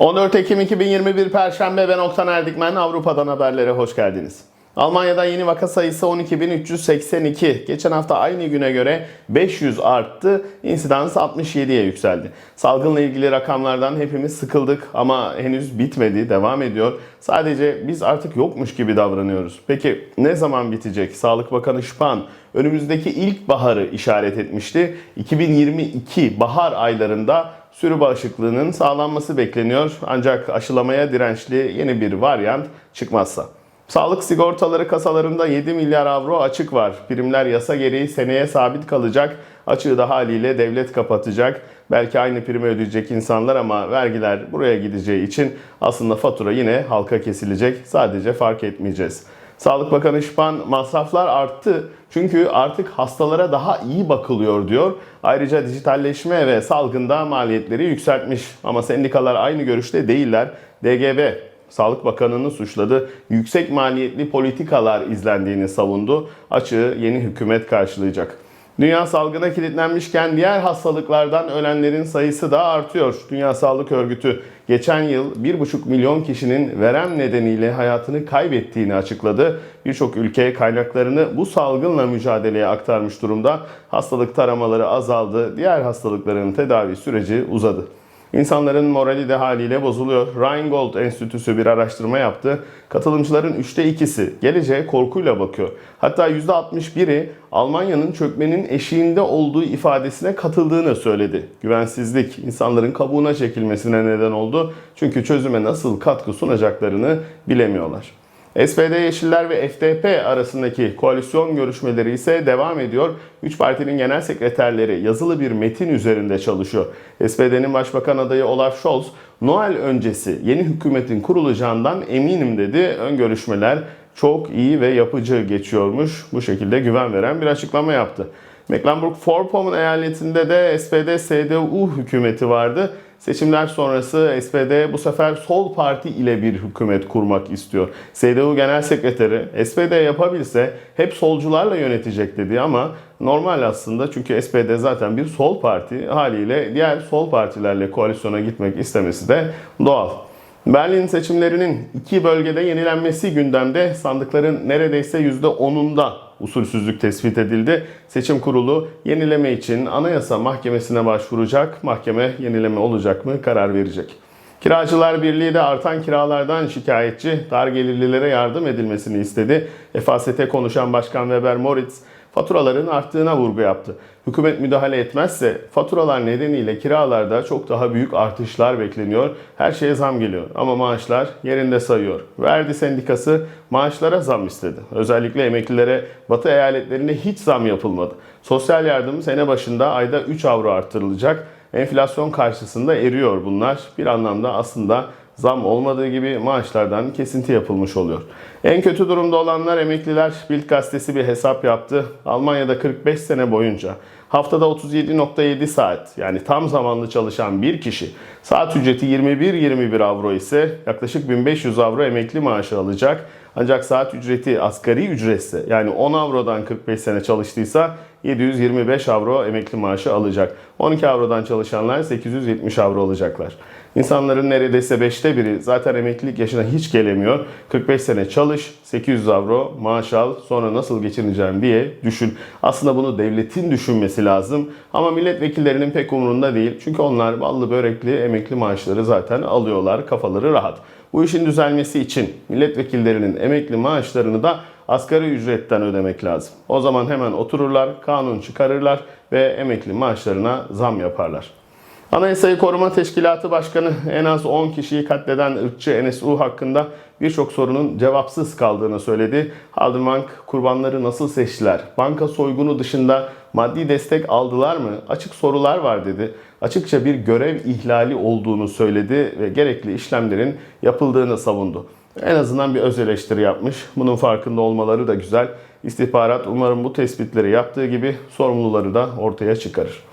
14 Ekim 2021 Perşembe ben Oktan Erdikmen Avrupa'dan haberlere hoş geldiniz. Almanya'da yeni vaka sayısı 12.382. Geçen hafta aynı güne göre 500 arttı. İnsidans 67'ye yükseldi. Salgınla ilgili rakamlardan hepimiz sıkıldık ama henüz bitmedi, devam ediyor. Sadece biz artık yokmuş gibi davranıyoruz. Peki ne zaman bitecek? Sağlık Bakanı Spahn önümüzdeki ilk baharı işaret etmişti. 2022 bahar aylarında sürü bağışıklığının sağlanması bekleniyor. Ancak aşılamaya dirençli yeni bir varyant çıkmazsa. Sağlık sigortaları kasalarında 7 milyar avro açık var. Primler yasa gereği seneye sabit kalacak. Açığı da haliyle devlet kapatacak. Belki aynı primi ödeyecek insanlar ama vergiler buraya gideceği için aslında fatura yine halka kesilecek. Sadece fark etmeyeceğiz. Sağlık Bakanı Şıpan masraflar arttı çünkü artık hastalara daha iyi bakılıyor diyor. Ayrıca dijitalleşme ve salgında maliyetleri yükseltmiş. Ama sendikalar aynı görüşte değiller. DGB Sağlık Bakanı'nı suçladı. Yüksek maliyetli politikalar izlendiğini savundu. Açığı yeni hükümet karşılayacak. Dünya salgına kilitlenmişken diğer hastalıklardan ölenlerin sayısı da artıyor. Dünya Sağlık Örgütü geçen yıl 1,5 milyon kişinin verem nedeniyle hayatını kaybettiğini açıkladı. Birçok ülke kaynaklarını bu salgınla mücadeleye aktarmış durumda. Hastalık taramaları azaldı, diğer hastalıkların tedavi süreci uzadı. İnsanların morali de haliyle bozuluyor. Rheingold Enstitüsü bir araştırma yaptı. Katılımcıların üçte ikisi geleceğe korkuyla bakıyor. Hatta %61'i Almanya'nın çökmenin eşiğinde olduğu ifadesine katıldığını söyledi. Güvensizlik insanların kabuğuna çekilmesine neden oldu. Çünkü çözüme nasıl katkı sunacaklarını bilemiyorlar. SPD Yeşiller ve FDP arasındaki koalisyon görüşmeleri ise devam ediyor. Üç partinin genel sekreterleri yazılı bir metin üzerinde çalışıyor. SPD'nin başbakan adayı Olaf Scholz, Noel öncesi yeni hükümetin kurulacağından eminim dedi. Ön görüşmeler çok iyi ve yapıcı geçiyormuş. Bu şekilde güven veren bir açıklama yaptı. Mecklenburg-Vorpommern eyaletinde de SPD-CDU hükümeti vardı. Seçimler sonrası SPD bu sefer sol parti ile bir hükümet kurmak istiyor. CDU Genel Sekreteri SPD yapabilse hep solcularla yönetecek dedi ama normal aslında çünkü SPD zaten bir sol parti haliyle diğer sol partilerle koalisyona gitmek istemesi de doğal. Berlin seçimlerinin iki bölgede yenilenmesi gündemde sandıkların neredeyse %10'unda usulsüzlük tespit edildi. Seçim kurulu yenileme için Anayasa Mahkemesi'ne başvuracak. Mahkeme yenileme olacak mı karar verecek. Kiracılar Birliği de artan kiralardan şikayetçi, dar gelirlilere yardım edilmesini istedi. FAST konuşan Başkan Weber Moritz, faturaların arttığına vurgu yaptı. Hükümet müdahale etmezse faturalar nedeniyle kiralarda çok daha büyük artışlar bekleniyor. Her şeye zam geliyor ama maaşlar yerinde sayıyor. Verdi sendikası maaşlara zam istedi. Özellikle emeklilere Batı eyaletlerinde hiç zam yapılmadı. Sosyal yardım sene başında ayda 3 avro artırılacak. Enflasyon karşısında eriyor bunlar. Bir anlamda aslında zam olmadığı gibi maaşlardan kesinti yapılmış oluyor. En kötü durumda olanlar emekliler. Bild gazetesi bir hesap yaptı. Almanya'da 45 sene boyunca haftada 37.7 saat yani tam zamanlı çalışan bir kişi saat ücreti 21-21 avro ise yaklaşık 1500 avro emekli maaşı alacak. Ancak saat ücreti asgari ücretse yani 10 avrodan 45 sene çalıştıysa 725 avro emekli maaşı alacak. 12 avrodan çalışanlar 870 avro alacaklar. İnsanların neredeyse 5'te biri zaten emeklilik yaşına hiç gelemiyor. 45 sene çalış, 800 avro maaş al, sonra nasıl geçineceğim diye düşün. Aslında bunu devletin düşünmesi lazım. Ama milletvekillerinin pek umurunda değil. Çünkü onlar ballı börekli emekli maaşları zaten alıyorlar, kafaları rahat. Bu işin düzelmesi için milletvekillerinin emekli maaşlarını da asgari ücretten ödemek lazım. O zaman hemen otururlar, kanun çıkarırlar ve emekli maaşlarına zam yaparlar. Anayasayı Koruma Teşkilatı Başkanı en az 10 kişiyi katleden ırkçı NSU hakkında birçok sorunun cevapsız kaldığını söyledi. Haldermank kurbanları nasıl seçtiler? Banka soygunu dışında maddi destek aldılar mı? Açık sorular var dedi. Açıkça bir görev ihlali olduğunu söyledi ve gerekli işlemlerin yapıldığını savundu. En azından bir öz eleştiri yapmış. Bunun farkında olmaları da güzel. İstihbarat umarım bu tespitleri yaptığı gibi sorumluları da ortaya çıkarır.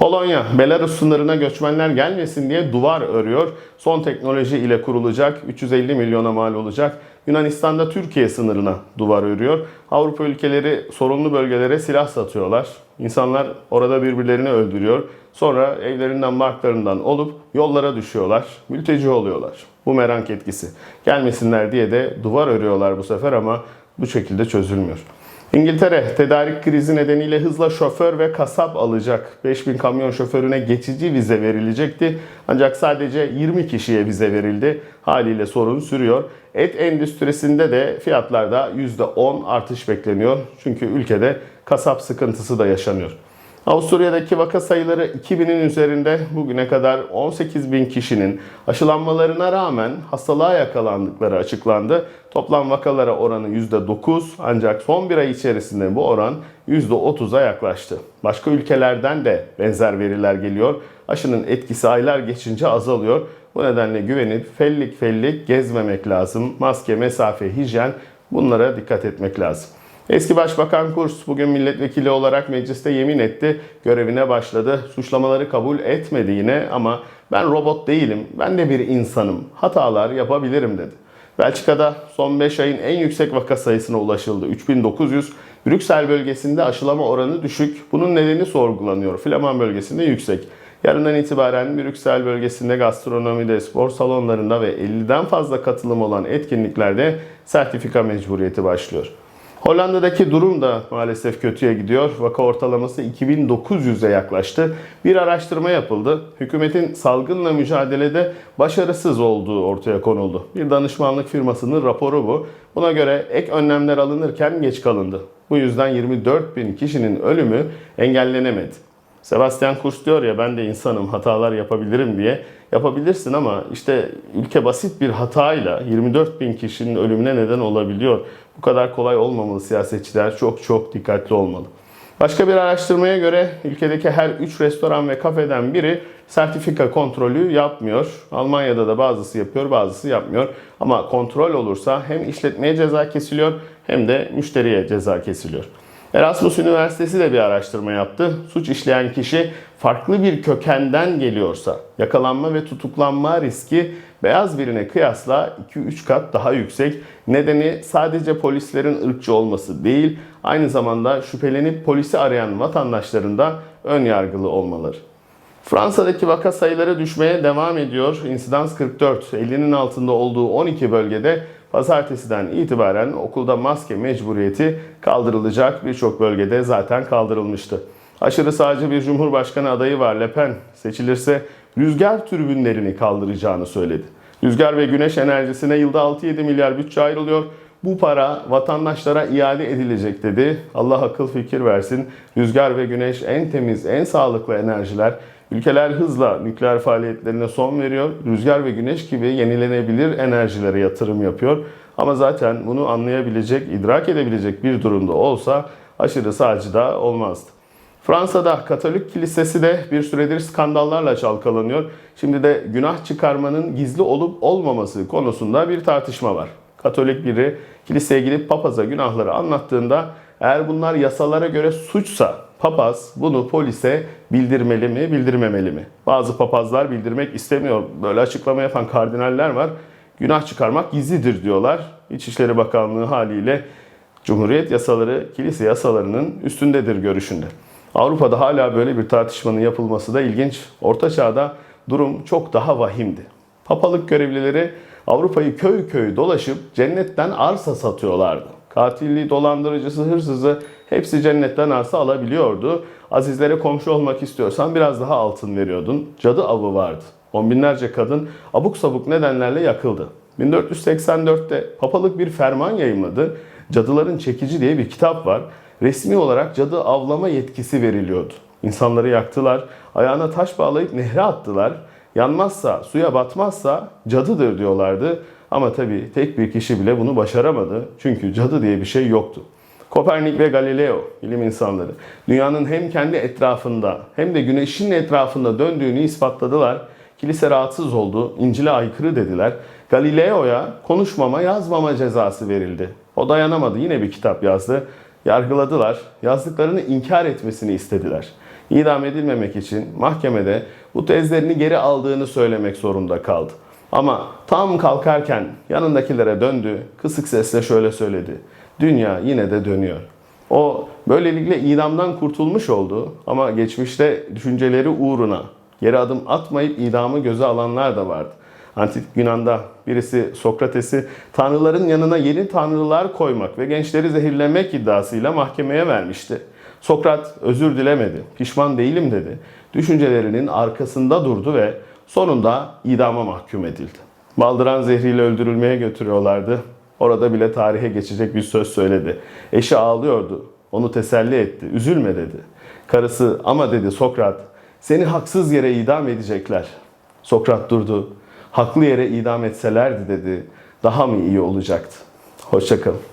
Polonya, Belarus sınırına göçmenler gelmesin diye duvar örüyor. Son teknoloji ile kurulacak, 350 milyona mal olacak. Yunanistan'da Türkiye sınırına duvar örüyor. Avrupa ülkeleri sorunlu bölgelere silah satıyorlar. İnsanlar orada birbirlerini öldürüyor. Sonra evlerinden barklarından olup yollara düşüyorlar. Mülteci oluyorlar. Bu merak etkisi. Gelmesinler diye de duvar örüyorlar bu sefer ama bu şekilde çözülmüyor. İngiltere tedarik krizi nedeniyle hızla şoför ve kasap alacak. 5000 kamyon şoförüne geçici vize verilecekti. Ancak sadece 20 kişiye vize verildi. Haliyle sorun sürüyor. Et endüstrisinde de fiyatlarda %10 artış bekleniyor. Çünkü ülkede kasap sıkıntısı da yaşanıyor. Avusturya'daki vaka sayıları 2000'in üzerinde bugüne kadar 18 bin kişinin aşılanmalarına rağmen hastalığa yakalandıkları açıklandı. Toplam vakalara oranı %9 ancak son bir ay içerisinde bu oran %30'a yaklaştı. Başka ülkelerden de benzer veriler geliyor. Aşının etkisi aylar geçince azalıyor. Bu nedenle güvenip fellik fellik gezmemek lazım. Maske, mesafe, hijyen bunlara dikkat etmek lazım. Eski Başbakan Kurs bugün milletvekili olarak mecliste yemin etti. Görevine başladı. Suçlamaları kabul etmedi yine ama ben robot değilim. Ben de bir insanım. Hatalar yapabilirim dedi. Belçika'da son 5 ayın en yüksek vaka sayısına ulaşıldı. 3900. Brüksel bölgesinde aşılama oranı düşük. Bunun nedeni sorgulanıyor. Flaman bölgesinde yüksek. Yarından itibaren Brüksel bölgesinde gastronomide, spor salonlarında ve 50'den fazla katılım olan etkinliklerde sertifika mecburiyeti başlıyor. Hollanda'daki durum da maalesef kötüye gidiyor. Vaka ortalaması 2900'e yaklaştı. Bir araştırma yapıldı. Hükümetin salgınla mücadelede başarısız olduğu ortaya konuldu. Bir danışmanlık firmasının raporu bu. Buna göre ek önlemler alınırken geç kalındı. Bu yüzden 24 bin kişinin ölümü engellenemedi. Sebastian Kurz diyor ya ben de insanım hatalar yapabilirim diye. Yapabilirsin ama işte ülke basit bir hatayla 24 bin kişinin ölümüne neden olabiliyor. Bu kadar kolay olmamalı siyasetçiler çok çok dikkatli olmalı. Başka bir araştırmaya göre ülkedeki her 3 restoran ve kafeden biri sertifika kontrolü yapmıyor. Almanya'da da bazısı yapıyor, bazısı yapmıyor. Ama kontrol olursa hem işletmeye ceza kesiliyor hem de müşteriye ceza kesiliyor. Erasmus Üniversitesi de bir araştırma yaptı. Suç işleyen kişi farklı bir kökenden geliyorsa yakalanma ve tutuklanma riski beyaz birine kıyasla 2-3 kat daha yüksek. Nedeni sadece polislerin ırkçı olması değil, aynı zamanda şüphelenip polisi arayan vatandaşların da ön yargılı olmaları. Fransa'daki vaka sayıları düşmeye devam ediyor. İnsidans 44, 50'nin altında olduğu 12 bölgede pazartesiden itibaren okulda maske mecburiyeti kaldırılacak. Birçok bölgede zaten kaldırılmıştı. Aşırı sağcı bir cumhurbaşkanı adayı var Le Pen. Seçilirse rüzgar türbünlerini kaldıracağını söyledi. Rüzgar ve güneş enerjisine yılda 6-7 milyar bütçe ayrılıyor. Bu para vatandaşlara iade edilecek dedi. Allah akıl fikir versin. Rüzgar ve güneş en temiz, en sağlıklı enerjiler. Ülkeler hızla nükleer faaliyetlerine son veriyor. Rüzgar ve güneş gibi yenilenebilir enerjilere yatırım yapıyor. Ama zaten bunu anlayabilecek, idrak edebilecek bir durumda olsa aşırı sağcı da olmazdı. Fransa'da Katolik Kilisesi de bir süredir skandallarla çalkalanıyor. Şimdi de günah çıkarmanın gizli olup olmaması konusunda bir tartışma var. Katolik biri kiliseye gidip papaza günahları anlattığında eğer bunlar yasalara göre suçsa papaz bunu polise bildirmeli mi, bildirmemeli mi? Bazı papazlar bildirmek istemiyor. Böyle açıklama yapan kardinaller var. Günah çıkarmak gizlidir diyorlar. İçişleri Bakanlığı haliyle Cumhuriyet yasaları kilise yasalarının üstündedir görüşünde. Avrupa'da hala böyle bir tartışmanın yapılması da ilginç. Orta Çağ'da durum çok daha vahimdi. Papalık görevlileri Avrupa'yı köy köy dolaşıp cennetten arsa satıyorlardı. Katilli, dolandırıcısı, hırsızı hepsi cennetten arsa alabiliyordu. Azizlere komşu olmak istiyorsan biraz daha altın veriyordun. Cadı avı vardı. On binlerce kadın abuk sabuk nedenlerle yakıldı. 1484'te papalık bir ferman yayımladı. Cadıların Çekici diye bir kitap var. Resmi olarak cadı avlama yetkisi veriliyordu. İnsanları yaktılar, ayağına taş bağlayıp nehre attılar. Yanmazsa, suya batmazsa cadıdır diyorlardı. Ama tabii tek bir kişi bile bunu başaramadı. Çünkü cadı diye bir şey yoktu. Kopernik ve Galileo bilim insanları dünyanın hem kendi etrafında hem de güneşin etrafında döndüğünü ispatladılar. Kilise rahatsız oldu, İncil'e aykırı dediler. Galileo'ya konuşmama, yazmama cezası verildi. O dayanamadı, yine bir kitap yazdı. Yargıladılar, yazdıklarını inkar etmesini istediler. idam edilmemek için mahkemede bu tezlerini geri aldığını söylemek zorunda kaldı. Ama tam kalkarken yanındakilere döndü, kısık sesle şöyle söyledi. Dünya yine de dönüyor. O böylelikle idamdan kurtulmuş oldu ama geçmişte düşünceleri uğruna geri adım atmayıp idamı göze alanlar da vardı. Antik Yunan'da birisi Sokrates'i tanrıların yanına yeni tanrılar koymak ve gençleri zehirlemek iddiasıyla mahkemeye vermişti. Sokrat özür dilemedi, pişman değilim dedi. Düşüncelerinin arkasında durdu ve sonunda idama mahkum edildi. Baldıran zehriyle öldürülmeye götürüyorlardı. Orada bile tarihe geçecek bir söz söyledi. Eşi ağlıyordu. Onu teselli etti. Üzülme dedi. Karısı ama dedi Sokrat seni haksız yere idam edecekler. Sokrat durdu. Haklı yere idam etselerdi dedi. Daha mı iyi olacaktı? Hoşçakalın.